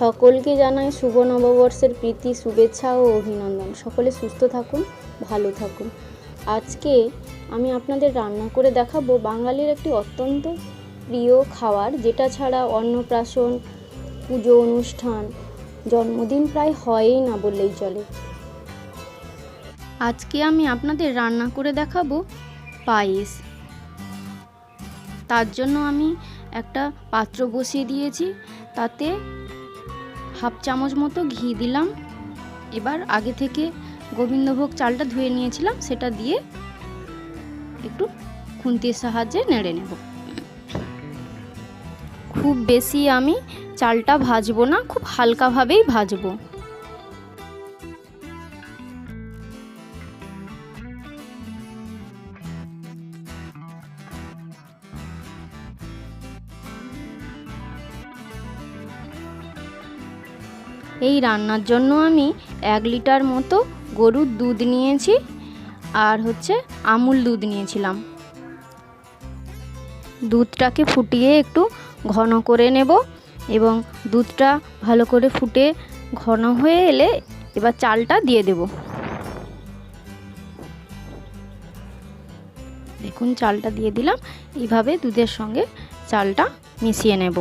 সকলকে জানাই শুভ নববর্ষের প্রীতি, শুভেচ্ছা ও অভিনন্দন। সকলে সুস্থ থাকুন, ভালো থাকুন। আজকে আমি আপনাদের রান্না করে দেখাবো বাঙালির একটি অত্যন্ত প্রিয় খাবার, যেটা ছাড়া অন্নপ্রাশন, পুজো অনুষ্ঠান, জন্মদিন প্রায় হয়ই না বললেই চলে। আজকে আমি আপনাদের রান্না করে দেখাবো পায়েস। তার জন্য আমি একটা পাত্র বসিয়ে দিয়েছি, তাতে হাফ চামচ মতো ঘি দিলাম। এবার আগে থেকে গোবিন্দভোগ চালটা ধুয়ে নিয়েছিলাম, সেটা দিয়ে একটু খুন্তির সাহায্যে নেড়ে নেব। খুব বেশি আমি চালটা ভাজবো না, খুব হালকাভাবেই ভাজবো। এই রান্নার জন্য আমি এক লিটার মতো গরুর দুধ নিয়েছি আর হচ্ছে আমুল দুধ নিয়েছিলাম। দুধটাকে ফুটিয়ে একটু ঘন করে নেব এবং দুধটা ভালো করে ফুটে ঘন হয়ে এলে এবার চালটা দিয়ে দেব। দেখুন, চালটা দিয়ে দিলাম। এইভাবে দুধের সঙ্গে চালটা মিশিয়ে নেব।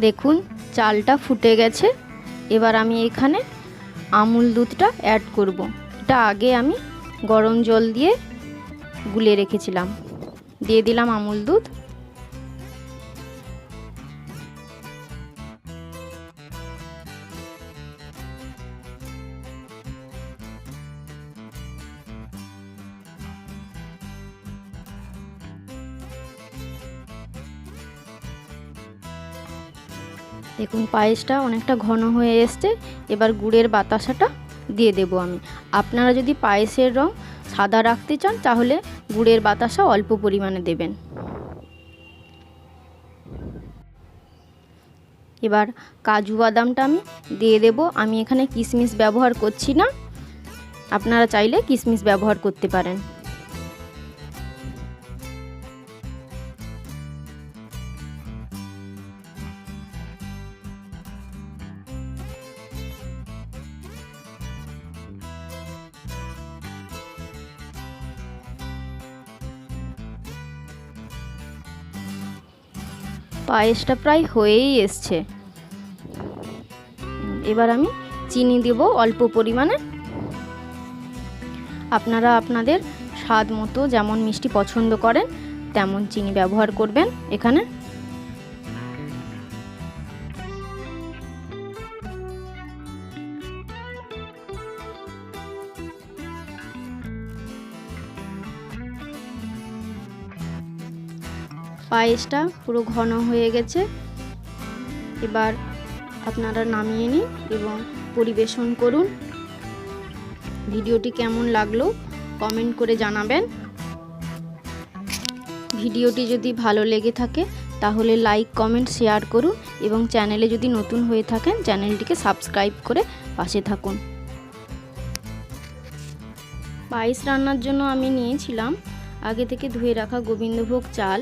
দেখুন, চালটা ফুটে গেছে। এবার আমি এখানে আমুল দুধটা অ্যাড করব। এটা আগে আমি গরম জল দিয়ে গুলে রেখেছিলাম। দিয়ে দিলাম আমুল দুধ। দেখুন, পায়েসটা অনেকটা ঘন হয়ে এসছে। এবার গুড়ের বাতাসাটা দিয়ে দেবো আমি। আপনারা যদি পায়েসের রং সাদা রাখতে চান, তাহলে গুড়ের বাতাসা অল্প পরিমাণে দেবেন। এবার কাজু বাদামটা আমি দিয়ে দেব। আমি এখানে কিশমিশ ব্যবহার করছি না। আপনারা চাইলে কিশমিশ ব্যবহার করতে পারেন। পায়েসটা প্রায় হয়েই এসছে। এবার আমি চিনি দেব অল্প পরিমাণে। আপনারা আপনাদের স্বাদ মতো যেমন মিষ্টি পছন্দ করেন, তেমন চিনি ব্যবহার করবেন এখানে। পায়েসটা পুরো ঘন হয়ে গেছে। এবার আপনারা নামিয়ে নিন এবং পরিবেশন করুন। ভিডিওটি কেমন লাগল কমেন্ট করে জানাবেন। ভিডিওটি যদি ভালো লেগে থাকে তাহলে লাইক, কমেন্ট, শেয়ার করুন এবং চ্যানেলে যদি নতুন হয়ে থাকেন চ্যানেলটিকে সাবস্ক্রাইব করে পাশে থাকুন। পায়েস রান্নার জন্য আমি নিয়েছিলাম আগে থেকে ধুয়ে রাখা গোবিন্দভোগ চাল।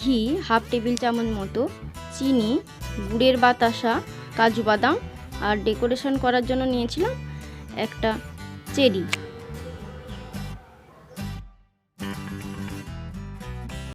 ঘি, হাফ টেবিল চামচ মতো, চিনি, গুড়ের বাতাসা, কাজু বাদাম আর ডেকোরেশন করার জন্য নিয়েছিলাম একটা চেরি।